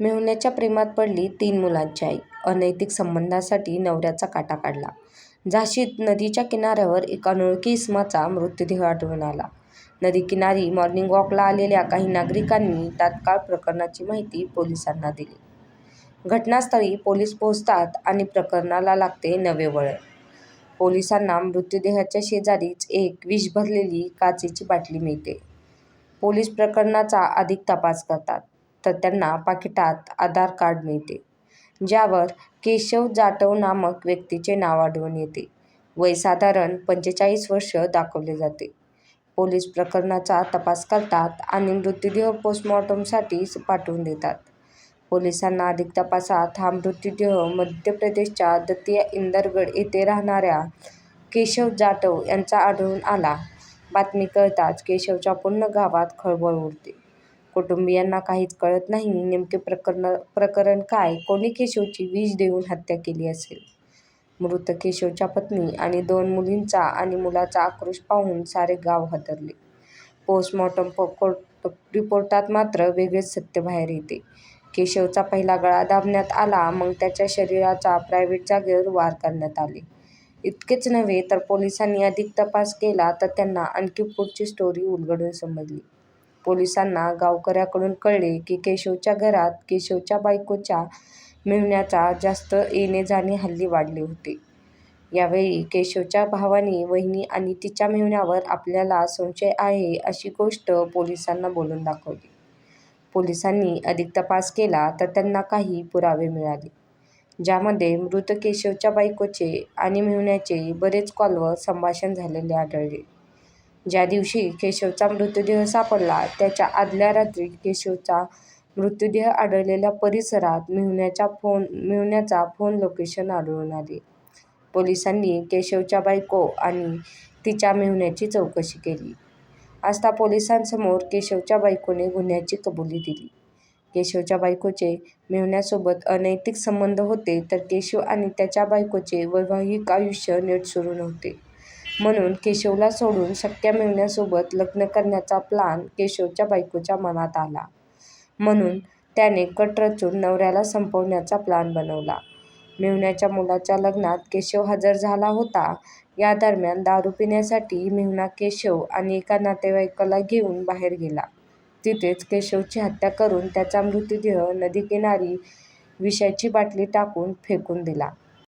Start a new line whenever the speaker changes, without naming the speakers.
मेहुण्याच्या प्रेमात पडली तीन मुलांची आई, अनैतिक संबंधासाठी नवऱ्याचा काटा काढला झाशीत नदीच्या किनाऱ्यावर एका अनोळखी इसमाचा मृतदेह आढळून आला. नदीकिनारी मॉर्निंग वॉकला आलेल्या काही नागरिकांनी तात्काळ प्रकरणाची माहिती पोलिसांना दिली. घटनास्थळी पोलीस पोहोचतात आणि प्रकरणाला लागते नवे वळण. पोलिसांना मृतदेहाच्या शेजारीच एक विष भरलेली काचेची बाटली मिळते. पोलीस प्रकरणाचा अधिक तपास करतात, तर त्यांना पाकिटात आधार कार्ड मिळते, ज्यावर केशव जाटव नामक व्यक्तीचे नाव आढळून येते. वय साधारण पंचेचाळीस वर्ष दाखवले जाते. पोलीस प्रकरणाचा तपास करतात आणि मृतदेह पोस्टमॉर्टमसाठी पाठवून देतात. पोलिसांना अधिक तपासात हा मृतदेह मध्य प्रदेशच्या दतिया इंदरगड येथे राहणाऱ्या केशव जाटव यांचा आढळून आला. बातमी कळताच केशवच्या पूर्ण गावात खळबळ उडते. कुटुंबियांना काहीच कळत नाही. नेमके प्रकरण प्रकरण काय? कोणी केशवची विष देऊन हत्या केली असेल? मृत केशवच्या पत्नी आणि दोन मुलींचा आणि मुलाचा आक्रोश पाहून सारे गाव हादरले. पोस्टमॉर्टम रिपोर्टात मात्र वेगळेच सत्य बाहेर येते. केशवचा पहिला गळा दाबण्यात आला, मग त्याच्या शरीराचा प्रायव्हेट जागेवर वार करण्यात आले. इतकेच नव्हे तर पोलिसांनी अधिक तपास केला तर त्यांना आणखी पुढची स्टोरी उलगडून समजली. पोलिसांना गावकऱ्याकडून कळले की केशवच्या घरात केशवच्या बायकोच्या मेहुण्याचा जास्त येणे-जाणे हल्ली वाढले होते. यावेळी केशवच्या भावाने वहिनी आणि तिच्या मेहुण्यावर आपल्याला संशय आहे अशी गोष्ट पोलिसांना बोलून दाखवली. पोलिसांनी अधिक तपास केला तर त्यांना काही पुरावे मिळाले, ज्यामध्ये मृत केशवच्या बायकोचे आणि मेहुण्याचे बरेच कॉलवर संभाषण झालेले आढळले. ज्या दिवशी केशवचा मृतदेह सापडला त्याच्या आदल्या रात्री केशवचा मृतदेह आढळलेल्या परिसरात मेहुण्याचा फोन लोकेशन आढळून आले. पोलिसांनी केशवच्या बायको आणि तिच्या मेहुण्याची चौकशी केली असता पोलिसांसमोर केशवच्या बायकोने गुन्ह्याची कबुली दिली. केशवच्या बायकोचे मेहुण्यासोबत अनैतिक संबंध होते तर केशव आणि त्याच्या बायकोचे वैवाहिक आयुष्य नीट सुरू नव्हते. म्हणून केशवला सोडून सख्ख्या मेहुण्यासोबत लग्न करण्याचा प्लान केशवच्या बायकोच्या मनात आला. म्हणून त्याने कट रचून नवऱ्याला संपवण्याचा प्लान बनवला. मेहुण्याच्या मुलाच्या लग्नात केशव हजर झाला होता. या दरम्यान दारू पिण्यासाठी मेहुणा केशव आणि एका नातेवाईकाला घेऊन बाहेर गेला. तिथेच केशवची हत्या करून त्याचा मृतदेह नदीकिनारी विषाची बाटली टाकून फेकून दिला.